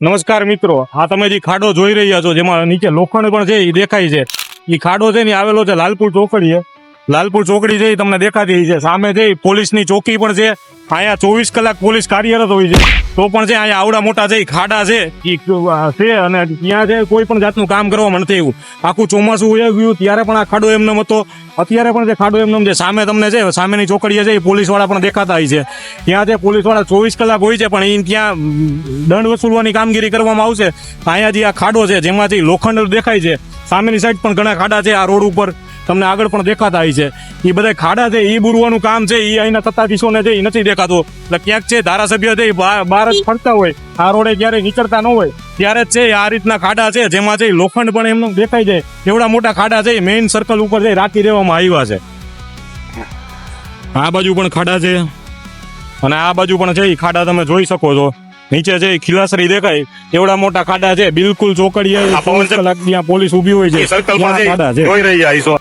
નમસ્કાર મિત્રો. આ તમે જે ખાડો જોઈ રહ્યા છો, જેમાં નીચે લોખંડ પણ છે, એ દેખાય છે. એ ખાડો છે ને આવેલો છે લાલપુર ચોકડીએ લાલપુર ચોકડી છે તમને દેખાતી છે. સામે છે પોલીસની ચોકી પણ છે. અહીંયા ચોવીસ કલાક પોલીસ કાર્યરત હોય છે. તો પણ છે, અહીંયા આવડા મોટા છે ખાડા છે એ છે અને ત્યાં છે, કોઈ પણ જાતનું કામ કરવામાં નથી એવું. આખું ચોમાસું હોય ગયું ત્યારે પણ આ ખાડો એમને હતો. અત્યારે પણ જે ખાડો એમને છે. સામે તમને છે, સામેની ચોકડીએ છે એ પોલીસવાળા પણ દેખાતા હોય છે. ત્યાં જે પોલીસવાળા ચોવીસ કલાક હોય છે, પણ એ ત્યાં દંડ વસૂલવાની કામગીરી કરવામાં આવશે. અહીંયા જે આ ખાડો છે, જેમાંથી લોખંડ દેખાય છે સામેની સાઈડ પણ ઘણા ખાડા છે, આ રોડ ઉપર તમને આગળ પણ દેખાતા હોય છે. એ બધા ખાડા છે એ બુરવાનું કામ છે એ અહીંના સત્તાધીશોને છે એ નથી દેખાતું. એટલે ક્યાંક છે, ધારાસભ્ય છે એ બહાર જ ફરતા હોય. આ રોડે ક્યારેય નીકળતા ન હોય. ત્યારે જ છે, આ રીતના ખાડા છે, જેમાં છે લોખંડ પણ એમનું દેખાય છે. એવડા મોટા ખાડા છે એ મેઇન સર્કલ ઉપર જઈ રાખી દેવામાં આવ્યા છે. આ બાજુ પણ ખાડા છે. અને આ બાજુ પણ છે એ ખાડા તમે જોઈ શકો છો. નીચે એ ખીલાસરી દેખાય એવડા મોટા ખાડા છે બિલકુલ ચોકડીએ પોલીસ ઊભી હોય છે. ખાડા છે. જોઈ રહ્યા છો